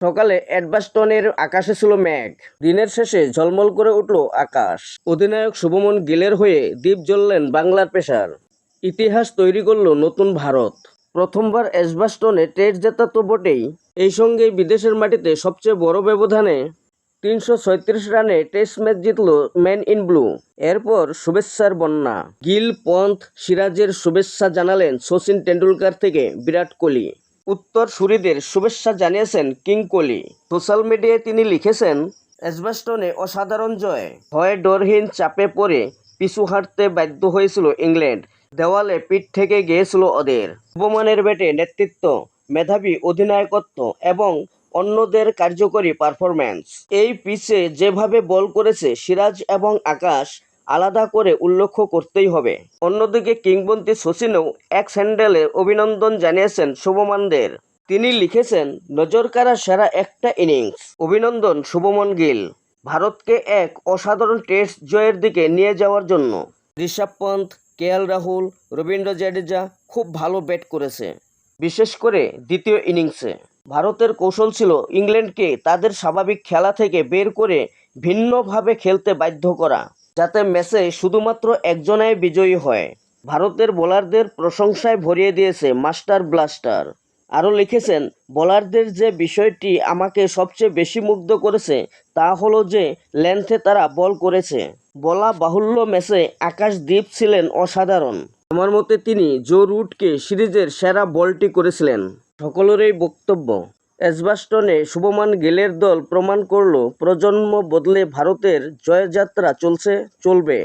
সকালে এডবাস্টনের আকাশে ছিল মেঘ। দিনের শেষে ঝলমল করে উঠল আকাশ। অধিনায়ক শুভমন গিলের হয়ে দ্বীপ জ্বললেন বাংলার পেশার ইতিহাস তৈরি করল নতুন ভারত। প্রথমবার এজবাস্টনে টেস্ট জেতা তো বটেই। এই সঙ্গে বিদেশের মাটিতে সবচেয়ে বড় ব্যবধানে তিনশো রানে টেস্ট ম্যাচ জিতল ম্যান ইন ব্লু। এরপর শুভেচ্ছার বন্যা। গিল, পন্থ, সিরাজের শুভেচ্ছা জানালেন সচিন টেন্ডুলকার থেকে বিরাট কোহলি। উত্তর সুরিদের শুভেচ্ছা জানিয়েছেন কিং কোহলি। সোশ্যাল মিডিয়ায় তিনি লিখেছেন এজবাস্টনে অসাধারণ জয়। হয় ডরহীন চাপে পড়ে পিছু হাঁটতে বাধ্য হয়েছিল ইংল্যান্ড। দেওয়ালে পিঠ থেকে গিয়েছিল ওদের। শুভমানের ব্যাটে নেতৃত্ব, মেধাবী অধিনায়কত্ব এবং অন্যদের কার্যকরী পারফরম্যান্স। এই পিচে যেভাবে বল করেছে সিরাজ এবং আকাশ আলাদা করে উল্লেখ করতেই হবে। অন্যদিকে কিংবদন্তি সচিনও এক স্যান্ডেলে অভিনন্দন জানিয়েছেন শুভমানদের। তিনি লিখেছেন নজরকাড়া সেরা একটা ইনিংস। অভিনন্দন শুভমন গিল। ভারতকে এক অসাধারণ টেস্ট জয়ের দিকে নিয়ে যাওয়ার জন্য। ঋষভ পন্থ, কে এল রাহুল, রবীন্দ্র জাডেজা খুব ভালো ব্যাট করেছে, বিশেষ করে দ্বিতীয় ইনিংসে। ভারতের কৌশল ছিল ইংল্যান্ডকে তাদের স্বাভাবিক খেলা থেকে বের করে ভিন্নভাবে খেলতে বাধ্য করা। যাতে ম্যাচে শুধুমাত্র একজনাই বিজয়ী হয়। ভারতের বোলারদের প্রশংসায় ভরিয়ে দিয়েছে মাস্টার ব্লাস্টার। আরও লিখেছেন, বোলারদের যে বিষয়টি আমাকে সবচেয়ে বেশি মুগ্ধ করেছে তা হলো যে লেন্থে তারা বল করেছে। বলা বাহুল্য ম্যাচে আকাশদীপ ছিলেন অসাধারণ। আমার মতে তিনি জো রুটকে সিরিজের সেরা বলটি করেছিলেন। সকলেরই বক্তব্য এজবাস্টনে শুভমান গিলের দল প্রমাণ করল প্রজন্ম বদলে ভারতের জয়যাত্রা চলছে চলবে।